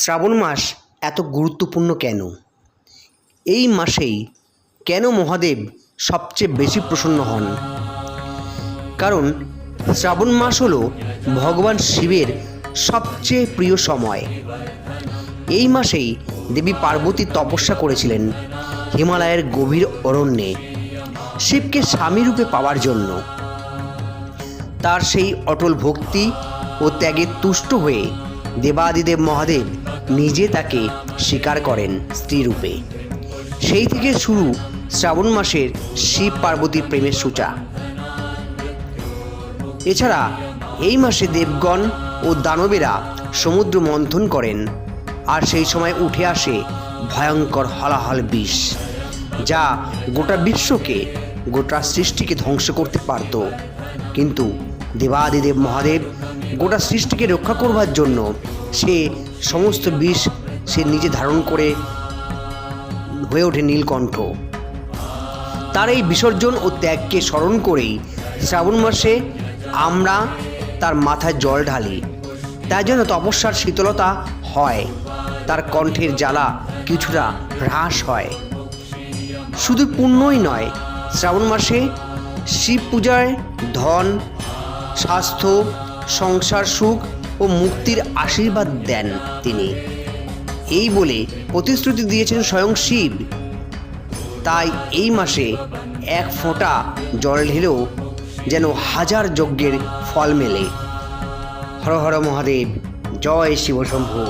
শ্রাবণ মাস এত গুরুত্বপূর্ণ কেন? এই মাসেই কেন মহাদেব সবচেয়ে বেশি প্রসন্ন হন? কারণ শ্রাবণ মাস হল ভগবান শিবের সবচেয়ে প্রিয় সময়। এই মাসেই দেবী পার্বতী তপস্যা করেছিলেন হিমালয়ের গভীর অরণ্যে শিবকে স্বামী রূপে পাওয়ার জন্য। তার সেই অটল ভক্তি ও ত্যাগে তুষ্ট হয়ে দেবাদিদেব মহাদেব নিজে তাকে স্বীকার করেন স্ত্রীরূপে। সেই থেকে শুরু শ্রাবণ মাসের শিব পার্বতীর প্রেমের সূচা। এছাড়া এই মাসে দেবগণ ও দানবেরা সমুদ্র মন্থন করেন আর সেই সময় উঠে আসে ভয়ঙ্কর হলাহল বিষ, যা গোটা বিশ্বকে, গোটা সৃষ্টিকে ধ্বংস করতে পারত। কিন্তু দেবাদিদেব মহাদেব গোটা সৃষ্টিকে রক্ষা করবার জন্য সে সমস্ত বিষ সে নিজে ধারণ করে হয়ে ওঠে নীলকণ্ঠ। তার এই বিসর্জন ও ত্যাগকে স্মরণ করেই শ্রাবণ মাসে আমরা তার মাথায় জল ঢালি। তাই জন্য তপস্যার শীতলতা হয়। তার কণ্ঠের জ্বালা কিছুটা হ্রাস হয়। শুধু পুণ্যই নয়, শ্রাবণ মাসে শিব পূজায় ধন স্বাস্থ্য, সংসার সুখ ও মুক্তির আশীর্বাদ দেন তিনি। এই বলে প্রতিশ্রুতি দিয়েছেন স্বয়ং শিব। তাই এই মাসে এক ফোঁটা জল ঢেলেও যেন হাজার যজ্ঞের ফল মেলে। হর হর মহাদেব, জয় শিবশম্ভু।